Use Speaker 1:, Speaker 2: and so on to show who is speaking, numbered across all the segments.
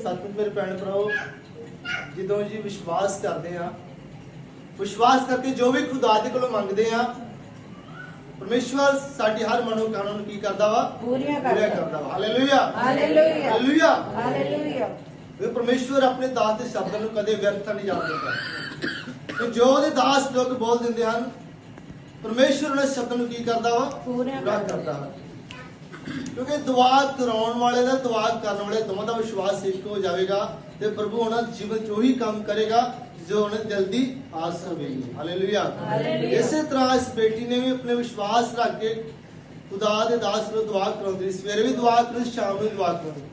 Speaker 1: ਸਤਿਗੁਰ ਮੇਰੇ ਭੈਣ ਭਰਾਓ ਜਦੋਂ ਜੀ ਵਿਸ਼ਵਾਸ ਕਰਦੇ ਆ ਵਿਸ਼ਵਾਸ ਕਰਕੇ ਜੋ ਵੀ ਖੁਦਾ ਦੇ ਕੋਲੋਂ ਮੰਗਦੇ ਆ ਪਰਮੇਸ਼ਵਰ ਸਾਡੀ ਹਰ ਮਨੋਕਾਮਨਾ ਨੂੰ ਕੀ ਕਰਦਾ ਵਾ?
Speaker 2: ਪੂਰੀਆਂ ਕਰਦਾ।
Speaker 1: ਵਾ। ਹਾਲੇਲੂਇਆ
Speaker 2: ਹਾਲੇਲੂਇਆ
Speaker 1: ਹਾਲੇਲੂਇਆ
Speaker 2: ਹਾਲੇਲੂਇਆ
Speaker 1: ਇਹ ਪਰਮੇਸ਼ਵਰ ਆਪਣੇ ਦਾਸ ਦੇ ਸ਼ਬਦਾਂ ਨੂੰ ਕਦੇ ਵਿਅਰਥ ਨਹੀਂ ਜਾਣ ਦਿੰਦਾ। ਤੇ ਜੋ ਉਹਦੇ ਦਾਸ ਲੋਕ ਬੋਲ ਦਿੰਦੇ ਹਨ ਪਰਮੇਸ਼ਵਰ ਉਹਨਾਂ ਸ਼ਬਦਾਂ ਨੂੰ ਕੀ ਕਰਦਾ ਵਾ?
Speaker 2: ਪੂਰੀਆਂ
Speaker 1: ਪੂਰਾ।
Speaker 2: ਕਰਦਾ
Speaker 1: ਵਾ। ਕਿਉਂਕਿ ਦੁਆ ਕਰਾਉਣ ਵਾਲੇ ਦਾ ਦੁਆ ਕਰਨ ਵਾਲੇ ਦੋਵਾਂ ਦਾ ਵਿਸ਼ਵਾਸ ਇੱਕ ਹੋ ਜਾਵੇਗਾ ਤੇ ਪ੍ਰਭੂ ਉਹਨਾਂ ਦੇ ਜੀਵਨ 'ਚ ਉਹੀ ਕੰਮ ਕਰੇਗਾ ਜੋ ਉਹਨਾਂ ਦੀ ਦਿਲ ਦੀ ਆਸ ਹੋਵੇਗੀ ਹਾਲੇਲੂਇਆ। ਇਸੇ ਤਰ੍ਹਾਂ ਇਸ ਬੇਟੀ ਨੇ ਵੀ ਆਪਣੇ ਵਿਸ਼ਵਾਸ ਰੱਖ ਕੇ ਖੁਦਾ ਦੇ ਦਾਸ ਨੂੰ ਦੁਆ ਕਰਾਉਂਦੀ। ਸਵੇਰੇ ਵੀ ਦੁਆ ਕਰੀ ਸ਼ਾਮ ਨੂੰ ਦੁਆ ਕਰਾਉਂਦੀ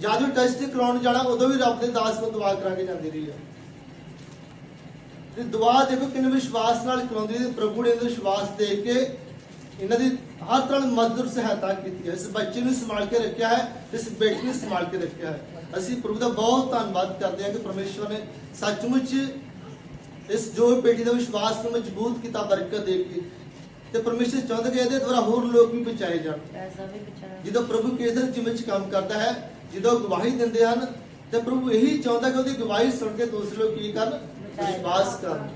Speaker 1: ਜਦ ਟੈਸਟ ਕਰਾਉਣ ਜਾਣਾ ਉਦੋਂ ਵੀ ਰੱਬ ਦੇ ਦਾਸ ਨੂੰ ਦੁਆ ਕਰਾ ਕੇ ਜਾਂਦੀ ਰਹੀ ਹੈ ਤੇ ਦੁਆ ਦੇਖੋ ਕਿੰਨੇ ਵਿਸ਼ਵਾਸ ਨਾਲ ਕਰਾਉਂਦੀ ਸੀ ਪ੍ਰਭੂ ਨੇ ਇਹਦਾ ਵਿਸ਼ਵਾਸ ਦੇਖ ਕੇ ਇਹਨਾਂ ਦੀ ਹਰ ਤਰ੍ਹਾਂ ਦੀ ਮਦਦ ਸਹਾਇਤਾ ਕੀਤੀ ਹੈ ਇਸ ਬੱਚੇ ਨੂੰ ਸੰਭਾਲ ਕੇ ਰੱਖਿਆ ਹੈ ਇਸ ਬੇਟੀ ਨੂੰ ਸੰਭਾਲ ਕੇ ਰੱਖਿਆ ਹੈ ਅਸੀਂ ਪ੍ਰਭੂ ਦਾ ਬਹੁਤ ਧੰਨਵਾਦ ਕਰਦੇ ਹਾਂ ਕਿ ਪਰਮੇਸ਼ਵਰ ਨੇ ਸੱਚਮੁੱਚ ਇਸ ਜੋ ਬੇਟੀ ਦਾ ਵਿਸ਼ਵਾਸ ਨੂੰ ਮਜ਼ਬੂਤ ਕੀਤਾ ਬਰਕਤ ਦੇ ਕੇ ਤੇ ਪਰਮੇਸ਼ਰ ਚਾਹੁੰਦਾ ਕਿ ਇਹਦੇ ਦੁਆਰਾ ਹੋਰ ਲੋਕ ਵੀ ਬਚਾਏ ਜਾਣ ਜਦੋਂ ਪ੍ਰਭੂ ਕੇਸਰ ਜਿਵੇਂ ਚ ਕੰਮ ਕਰਦਾ ਹੈ ਜਦੋਂ ਗਵਾਹੀ ਦਿੰਦੇ ਹਨ ਤੇ ਪ੍ਰਭੂ ਇਹੀ ਚਾਹੁੰਦਾ ਕਿ ਉਹਦੀ ਗਵਾਹੀ ਸੁਣ ਕੇ ਦੂਸਰੇ ਲੋਕ ਕੀ ਕਰਨ ਵਿਸ਼ਵਾਸ ਕਰਨ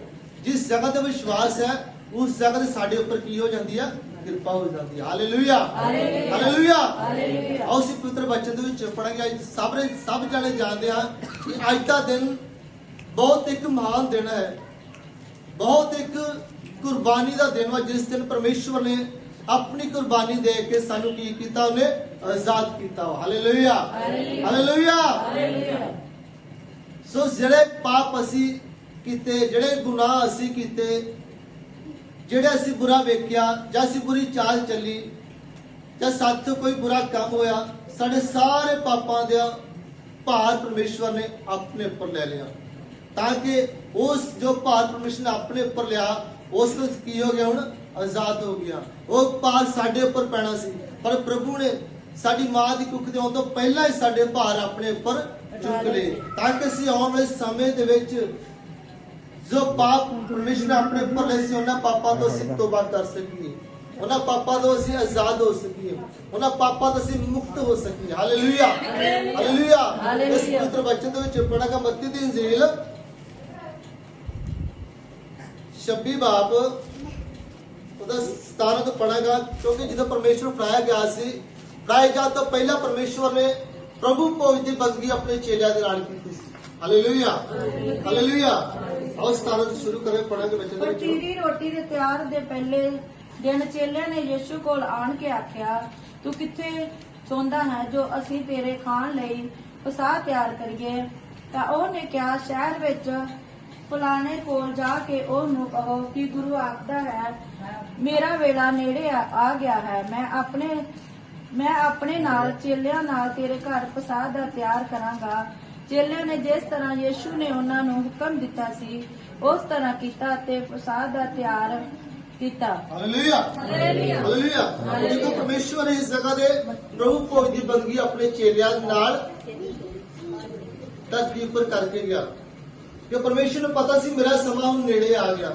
Speaker 1: ਜਿਸ ਜਗ੍ਹਾ ਤੇ ਵਿਸ਼ਵਾਸ ਹੈ ਉਸ ਜਗ੍ਹਾ ਤੇ ਸਾਡੇ ਉੱਪਰ ਕੀ ਹੋ ਜਾਂਦੀ ਹੈ ਕਿਰਪਾ ਹੋ ਜਾਂਦੀ ਹੈ ਹਾਲੇਲੂਇਆ
Speaker 2: ਹਾਲੇਲੂਇਆ।
Speaker 1: ਹਾਲੇਲੂਇਆ ਅਸੀਂ ਪਵਿੱਤਰ ਬਚਨ ਦੇ ਵਿੱਚ ਪੜਾਂਗੇ ਅੱਜ ਸਭ ਨੇ ਸਭ ਜਾਣੇ ਜਾਣਦੇ ਹਨ ਕਿ ਅੱਜ ਦਾ ਦਿਨ ਬਹੁਤ ਇੱਕ ਮਹਾਨ ਦਿਨ ਹੈ। ਬਹੁਤ ਇੱਕ ਕੁਰਬਾਨੀ ਦਾ ਦਿਨ ਵਾ ਜਿਸ ਦਿਨ ਪਰਮੇਸ਼ਵਰ ਨੇ ਆਪਣੀ ਕੁਰਬਾਨੀ ਦੇ ਕੇ ਸਾਨੂੰ ਕੀ ਕੀਤਾ? ਉਹਨੇ ਆਜ਼ਾਦ ਕੀਤਾ। ਹਾਲੇਲੂਇਆ
Speaker 2: ਹਾਲੇਲੂਇਆ
Speaker 1: ਸੋ ਜਿਹੜੇ ਪਾਪ ਅਸੀਂ ਕੀਤੇ ਜਿਹੜੇ ਗੁਨਾਹ ਅਸੀਂ ਕੀਤੇ ਜਿਹੜੇ ਅਸੀਂ ਬੁਰਾ ਵੇਖਿਆ ਜਾਂ ਅਸੀਂ ਬੁਰੀ ਚਾਲ ਚੱਲੀ ਜਾਂ ਸਾਥੋਂ ਕੋਈ ਬੁਰਾ ਕੰਮ ਹੋਇਆ ਸਾਡੇ ਸਾਰੇ ਪਾਪਾਂ ਦਾ ਭਾਰ ਪਰਮੇਸ਼ਵਰ ਨੇ ਆਪਣੇ ਉੱਪਰ ਲੈ ਲਿਆ। ਤਾਂ ਕਿ ਉਸ ਜੋ ਭਾਰ ਪਰਮੇਸ਼ਵਰ ਨੇ ਆਪਣੇ ਉੱਪਰ ਲਿਆ ਉਸ ਵਿੱਚ ਕੀ ਹੋ ਗਿਆ ਹੁਣ? ਆਜ਼ਾਦ ਹੋ ਗਿਆ। ਉਹ ਭਾਰ ਸਾਡੇ ਉੱਪਰ ਪੈਣਾ ਸੀ। ਪਰ ਪ੍ਰਭੂ ਨੇ ਸਾਡੀ ਮਾਂ ਦੀ ਕੁੱਖ ਦੇ ਆਉਣ ਤੋਂ ਪਹਿਲਾਂ ਹੀ ਸਾਡੇ ਭਾਰ ਆਪਣੇ ਉੱਪਰ ਚੁੱਕ ਲਏ। ਤਾਂ ਕਿ ਅਸੀਂ ਆਉਣ ਵਾਲੇ ਸਮੇਂ ਦੇ ਵਿੱਚ ਜੋ ਪਾਪ ਪਰਮੇਸ਼ਰ ਆਪਣੇ ਉੱਪਰ ਲਏ ਸੀ ਉਹਨਾਂ ਪਾਪਾਂ ਤੋਂ ਅਸੀਂ ਤੋਬਾ ਕਰ ਸਕੀਏ। ਉਹਨਾਂ ਪਾਪਾਂ ਤੋਂ ਅਸੀਂ ਆਜ਼ਾਦ ਹੋ ਸਕੀਏ। ਉਹਨਾਂ ਪਾਪਾਂ ਤੋਂ ਅਸੀਂ ਮੁਕਤ ਹੋ ਸਕੀਏ। ਹਾਲੇਲੂਇਆ ਹਾਲੇਲੂਇਆ ਇਸ। ਪਵਿੱਤਰ ਬਚਨ ਦੇ ਵਿੱਚ ਪੜਾਂਗਾ ਮੱਤੀ ਦੀ ਇੰਜੀਲ। 26 ਬਾਬ ਉਹਦਾ 17 ਤੋਂ ਪੜਾਂਗਾ ਕਿਉਂਕਿ ਜਦੋਂ ਪਰਮੇਸ਼ਰ ਫੜਾਇਆ ਗਿਆ ਸੀ ਫੜਾਇਆ ਗਿਆ ਤੋਂ ਪਹਿਲਾਂ ਪਰਮੇਸ਼ਵਰ ਨੇ ਪ੍ਰਭੂ ਭੋਜ ਦੀ ਬੰਦਗੀ ਆਪਣੇ ਚੇਲਿਆਂ ਦੇ ਨਾਲ ਕੀਤੀ ਸੀ। ਹਾਲੇਲੂਇਆ ਹਾਲੇਲੂਇਆ ਆਓ 17 ਤੋਂ ਸ਼ੁਰੂ ਕਰੇ ਪੜਾਂਗੇ ਬੱਚੇ ਦੇ ਵਿੱਚ
Speaker 2: ਪਟੀਰੀ ਰੋਟੀ ਦੇ ਤਿਆਰ ਦੇ ਪਹਿਲੇ ਦਿਨ ਚੇਲਿਆਂ ਨੇ ਯਿਸੂ ਕੋਲ ਆਣ ਕੇ ਆਖਿਆ ਤੂੰ ਕਿੱਥੇ ਸੌਂਦਾ ਹੈ ਜੋ ਅਸੀਂ ਤੇਰੇ ਖਾਣ ਲਈ ਪਸਾਹ ਤਿਆਰ ਕਰੀਏ? ਤਾਂ ਉਹਨੇ ਕਿਹਾ ਸ਼ਹਿਰ ਵਿੱਚ ਫਲਾਣੇ ਕੋਲ ਜਾ ਕੇ ਉਹਨੂੰ ਕਹੋ ਕਿ ਗੁਰੂ ਆਖਦਾ ਹੈ ਮੇਰਾ ਵੇਲਾ ਨੇੜੇ ਆ ਆ ਗਿਆ ਹੈ। ਮੈਂ ਆਪਣੇ ਮੈਂ ਆਪਣੇ ਨਾਲ ਚੇਲਿਆਂ ਨਾਲ ਤੇਰੇ ਘਰ ਪਸਾਹ ਦਾ ਤਿਆਰ ਕਰਾਂਗਾ। ਚੇਲਿਆਂ ਨੇ ਜਿਸ ਤਰ੍ਹਾਂ ਯਿਸੂ ਨੇ ਉਹਨਾਂ ਨੂੰ ਹੁਕਮ ਦਿੱਤਾ ਸੀ ਉਸ ਤਰ੍ਹਾਂ ਕੀਤਾ ਤੇ ਪਸਾਹ ਦਾ ਤਿਆਰ ਕੀਤਾ।
Speaker 1: Hallelujah
Speaker 2: hallelujah.
Speaker 1: ਹਾਲੇਲੂਇਆ ਜਦੋਂ ਪਰਮੇਸ਼ਵਰ ਇਸ ਜਗ੍ਹਾ ਦੇ ਪ੍ਰਭੂ ਭੋਜ ਦੀ ਬੰਦਗੀ ਆਪਣੇ ਚੇਲਿਆਂ ਨਾਲ ਧਰਤੀ ਉੱਪਰ ਕਰਕੇ ਗਿਆ ਕਿ ਪਰਮੇਸ਼ਰ ਨੂੰ ਪਤਾ ਸੀ ਮੇਰਾ ਸਮਾਂ ਹੁਣ ਨੇੜੇ ਆ ਗਿਆ।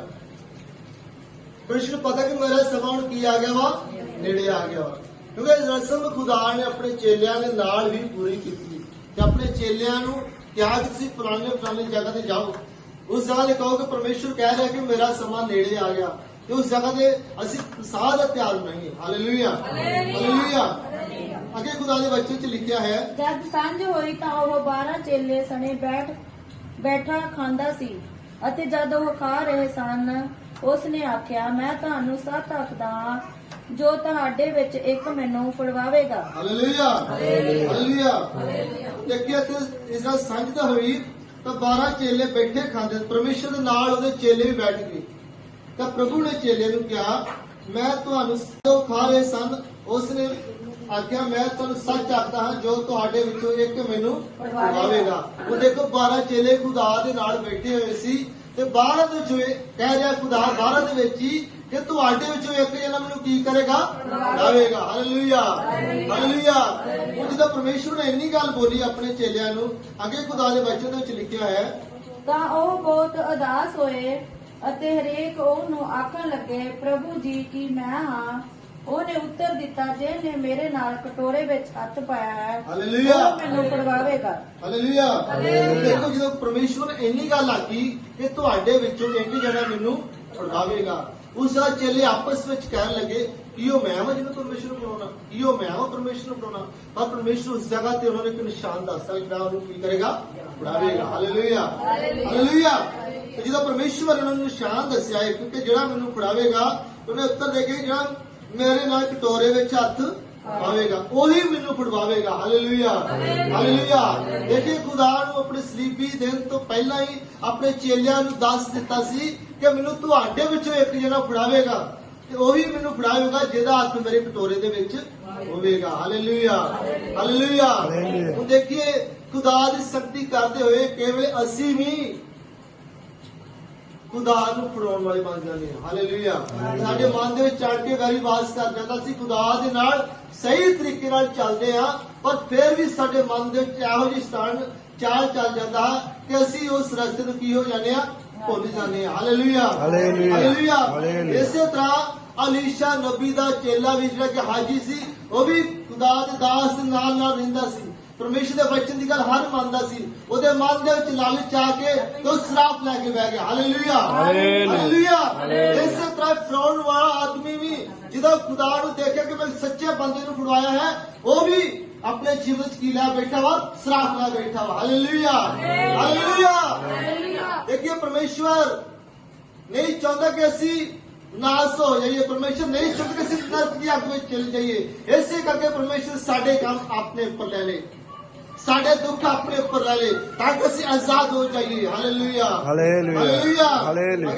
Speaker 1: ਪਰਮੇਸ਼ਰ ਨੂੰ ਪਤਾ ਕਿ ਮੇਰਾ ਸਮਾਂ ਹੁਣ ਕੀ ਆ ਗਿਆ ਵਾ? ਨੇੜੇ ਆ ਗਿਆ ਵਾ। ਕਿਉਂਕਿ ਇਸ ਰਸਮ ਖੁਦਾ ਨੇ ਆਪਣੇ ਚੇਲਿਆਂ ਦੇ ਨਾਲ ਵੀ ਪੂਰੀ ਕੀਤੀ। ਤੇ ਆਪਣੇ ਚੇਲਿਆਂ ਨੂੰ ਕਿਹਾ ਕਿ ਤੁਸੀਂ ਫਲਾਣੇ ਫਲਾਣੇ ਜਗ੍ਹਾ ਤੇ ਜਾਓ। ਉਸ ਜਗ੍ਹਾ ਤੇ ਕਹੋ ਕਿ ਪਰਮੇਸ਼ਰ ਕਹਿ ਰਿਹਾ ਕਿ ਮੇਰਾ ਸਮਾਂ ਨੇੜੇ ਆ ਗਿਆ। ਤੇ ਉਸ ਜਗ੍ਹਾ ਤੇ ਅਸੀਂ ਸਾਹ ਦਾ ਤਿਆਰ ਨਹੀਂ ਹਾਲੇਲੂਇਆ ਹਾਲੇਲੂਇਆ ਅੱਗੇ ਖੁਦਾ ਦੇ ਬੱਚੇ ਚ ਲਿਖਿਆ ਹੈ
Speaker 2: ਜਦ ਸਾਂਝ ਹੋਈ ਤਾਂ ਉਹ 12 ਚੇਲੇ ਸਣੇ ਬੈਠ ਬੈਠਾ ਖਾਂਦਾ ਸੀ ਅਤੇ ਜਦ ਉਹ ਖਾ ਰਹੇ ਸਨ ਉਸ ਨੇ ਆਖਿਆ ਮੈਂ ਤੁਹਾਨੂੰ ਸੱਤ ਆਖਦਾ ਜੋ ਤੁਹਾਡੇ ਵਿੱਚ ਇੱਕ ਮੈਨੂੰ ਫੜਵਾਵੇਗਾ।
Speaker 1: ਹਾਲੇਲੂਇਆ ਹਾਲੇਲੂਇਆ ਦੇਖਿਆ ਤੇ ਇਸ ਦਾ ਸਾਂਝ ਤਾਂ ਹੋਈ ਤਾਂ 12 ਚੇਲੇ ਬੈਠੇ ਖਾਂਦੇ। ਪਰਮੇਸ਼ਰ ਦੇ ਨਾਲ ਉਹਦੇ ਚੇਲੇ ਵੀ ਬੈਠ ਗਏ। ਤਾਂ ਪ੍ਰਭੂ ਨੇ ਚੇਲੇ ਨੂੰ ਕਿਹਾ ਮੈਂ ਤੁਹਾਨੂੰ ਜੋ ਖਾ ਰਹੇ ਸਨ। ਉਸ ਨੇ ਆਖਿਆ ਮੈਂ ਤੁਹਾਨੂੰ ਸੱਚ ਆਖਦਾ ਹਾਂ ਜੋ ਤੁਹਾਡੇ ਵਿੱਚੋਂ ਇੱਕ ਮੈਨੂੰ ਫੜਵਾਵੇਗਾ। ਉਹ ਦੇਖੋ 12 ਚੇਲੇ ਖੁਦਾ ਦੇ ਨਾਲ ਬੈਠੇ ਹੋਏ ਸੀ। ਤੇ ਬਾਹਰ ਦੇ ਵਿੱਚੋਂ ਕਹਿ ਰਿਹਾ ਖੁਦਾ ਬਾਹਰ ਦੇ ਵਿੱਚ ਹੀ ਕਿ ਤੁਹਾਡੇ ਵਿੱਚੋਂ ਇੱਕ ਜਣਾ ਮੈਨੂੰ ਕੀ ਕਰੇਗਾ? ਲਾਵੇਗਾ ਹਾਲੇਲੂਇਆ ਹਾਲੇਲੂਇਆ ਉਹ ਜਦੋਂ ਪਰਮੇਸ਼ਵਰ ਨੇ ਇੰਨੀ ਗੱਲ ਬੋਲੀ ਆਪਣੇ ਚੇਲਿਆਂ ਨੂੰ। ਅੱਗੇ ਖੁਦਾ ਦੇ ਬਚਨ ਦੇ ਵਿੱਚ ਲਿਖਿਆ ਹੈ।
Speaker 2: ਤਾਂ ਉਹ ਬਹੁਤ ਉਦਾਸ ਹੋਏ ਅਤੇ ਹਰੇਕ ਉਹਨੂੰ ਆਖਣ ਲੱਗੇ, ਪ੍ਰਭੂ ਜੀ, ਕੀ ਮੈਂ ਹਾਂ? ਉਹਨੇ ਉੱਤਰ ਦਿੱਤਾ ਜਿਹਨੇ ਮੇਰੇ ਨਾਲ ਕਟੋਰੇ ਵਿੱਚ ਹੱਥ ਪਾਇਆ ਹੈ
Speaker 1: ਹਾਲੇਲੂਇਆ
Speaker 2: ਉਹ ਮੈਨੂੰ ਫੜਵਾਵੇਗਾ।
Speaker 1: ਹਾਲੇਲੂਇਆ ਦੇਖੋ ਜਦੋਂ ਪਰਮੇਸ਼ਵਰ ਇੰਨੀ ਗੱਲ ਆਖੀ ਕਿ ਤੁਹਾਡੇ ਵਿੱਚੋਂ ਇੱਕ ਜਣਾ ਮੈਨੂੰ ਫੜਾਵੇਗਾ ਉਸ ਦਾ ਚੇਲੇ ਆਪਸ ਵਿੱਚ ਕਹਿਣ ਲੱਗੇ ਕਿ ਉਹ ਮੈਂ ਹਾਂ ਜਿਹਨੂੰ ਪਰਮੇਸ਼ਵਰ ਨੂੰ ਬਣਾਉਣਾ ਕਿ ਉਹ ਮੈਂ ਹਾਂ ਪਰਮੇਸ਼ਵਰ ਨੂੰ ਬਣਾਉਣਾ ਪਰ ਪਰਮੇਸ਼ਵਰ ਉਸ ਜਗ੍ਹਾ ਤੇ ਉਹਨਾਂ ਨੇ ਇੱਕ ਨਿਸ਼ਾਨ ਦੱਸਤਾ ਕਿ ਜਿਹੜਾ ਉਹਨੂੰ ਕੀ ਕਰੇਗਾ? ਫੜਾਵੇਗਾ। ਹਾਲੇਲੂਇਆ ਹਾਲੇਲੂਇਆ ਤੇ ਜਦੋਂ ਪਰਮੇਸ਼ਵਰ ਨੇ ਉਹਨਾਂ ਨੂੰ ਨਿਸ਼ਾਨ ਦੱਸਿਆ ਕਿਉਂਕਿ ਜਿਹੜਾ ਮੈਨੂੰ ਫੜਾਵੇਗਾ ਉਹਨੇ ਉੱਤਰ ਦੇ ਕੇ ਜਿਹੜਾ ਮੇਰੇ ਨਾਲ ਕਟੋਰੇ ਵਿੱਚ ਹੱਥ ਪਾਵੇਗਾ ਉਹੀ ਮੈਨੂੰ ਫੜਵਾਵੇਗਾ। ਹਾਲੇਲੂਇਆ ਹਾਲੇਲੂਇਆ ਦੇਖੇ ਖੁਦਾ ਨੂੰ ਆਪਣੇ ਸਲੀਬੀ ਦਿਨ ਤੋਂ ਪਹਿਲਾਂ ਹੀ ਆਪਣੇ ਚੇਲਿਆਂ ਨੂੰ ਦੱਸ ਦਿੱਤਾ ਸੀ ਕਿ ਮੈਨੂੰ ਤੁਹਾਡੇ ਵਿੱਚੋਂ ਇੱਕ ਜਣਾ ਫੜਾਵੇਗਾ ਤੇ ਉਹੀ ਮੈਨੂੰ ਫੜਾਵੇਗਾ ਜਿਹਦਾ ਹੱਥ ਮੇਰੇ ਕਟੋਰੇ ਦੇ ਵਿੱਚ ਹੋਵੇਗਾ। Hallelujah hallelujah
Speaker 3: hallelujah.
Speaker 1: ਹੁਣ ਦੇਖੀਏ ਖੁਦਾ ਦੀ ਸ਼ਕਤੀ ਕਰਦੇ ਹੋਏ ਕੇਵਲ ਅਸੀਂ ਵੀ ਖੁਦਾ ਨੂੰ ਫੜਾਉਣ ਵਾਲੇ ਬਣ ਜਾਂਦੇ ਹਾਂ ਹਾਲੇਲੂਇਆ। ਸਾਡੇ ਮਨ ਦੇ ਵਿੱਚ ਕੇ ਵਾਰੀ ਵਾਸ ਕਰ ਜਾਂਦਾ ਸੀ ਖੁਦਾ ਦੇ ਨਾਲ ਸਹੀ ਤਰੀਕੇ ਨਾਲ ਚੱਲਦੇ ਆ ਪਰ ਫਿਰ ਵੀ ਸਾਡੇ ਮਨ ਦੇ ਵਿੱਚ ਇਹੋ ਜਿਹੀ ਸਥਾਨ ਚਾਲ ਚੱਲ ਜਾਂਦਾ ਕਿ ਅਸੀਂ ਉਸ ਰਸਤੇ ਤੋਂ ਕੀ ਹੋ ਜਾਂਦੇ ਆ ਭੁੱਲ ਜਾਂਦੇ ਆ। ਹਾਲੇਲੂਇਆ।
Speaker 3: ਹਾਲੇਲੂਇਆ।
Speaker 1: ਇਸੇ ਤਰ੍ਹਾਂ ਅਲੀਸ਼ਾ ਨਬੀ ਦਾ ਚੇਲਾ ਵੀ ਜਿਹੜਾ ਕਿ ਹਾਜੀ ਸੀ ਉਹ ਵੀ ਖੁਦਾ ਦੇ ਦਾਸ ਨਾਲ ਨਾਲ ਰਹਿੰਦਾ ਸੀ। ਪਰਮੇਸ਼ਰ ਦੇ ਵਚਨ ਦੀ ਗੱਲ ਹਰ ਮੰਨਦਾ ਸੀ। ਉਹਦੇ ਮਨ ਦੇ ਵਿੱਚ ਲਾਲਚ ਆ ਕੇ ਤੇ ਉਹ ਸ਼ਰਾਪ ਲੈ ਕੇ ਬਹਿ ਗਿਆ। Hallelujah
Speaker 3: hallelujah.
Speaker 1: ਇਸੇ ਤਰ੍ਹਾਂ ਫਰੌਨ ਵਾਲਾ ਆਦਮੀ ਵੀ ਜਦੋਂ ਖੁਦਾ ਨੂੰ ਦੇਖਿਆ ਕਿ ਮੈਂ ਸੱਚੇ ਬੰਦੇ ਨੂੰ ਫੜਵਾਇਆ ਹੈ ਉਹ ਵੀ ਆਪਣੇ ਜੀਵਨ ਚ ਕੀ ਲੈ ਬੈਠਾ ਵਾ? ਸ਼ਰਾਪ ਲੈ ਬੈਠਾ ਵਾ। ਹਾਲੇਲੂਇਆ ਹਾਲੇਲੂਇਆ ਦੇਖਿਏ ਪਰਮੇਸ਼ਵਰ ਨਹੀਂ ਚਾਹੁੰਦਾ ਕਿ ਅਸੀਂ ਨਾਸ ਹੋ ਜਾਈਏ। ਪਰਮੇਸ਼ਰ ਨਹੀਂ ਚਾਹੁੰਦਾ ਕਿ ਅਸੀਂ ਨਰਕ ਦੀ ਅੱਗ ਵਿੱਚ ਚਲੇ ਜਾਈਏ। ਇਸੇ ਕਰਕੇ ਪਰਮੇਸ਼ਰ ਸਾਡੇ ਕੰਮ ਆਪਣੇ ਉੱਪਰ ਲੈ ਲੇ। ਸਾਡੇ ਦੁੱਖ ਆਪਣੇ ਉੱਪਰ ਲੈ ਲੇ ਤਾਂ ਕਿ ਅਸੀਂ ਆਜ਼ਾਦ ਹੋ ਜਾਈਏ।
Speaker 3: Hallelujah
Speaker 1: hallelujah
Speaker 3: hallelujah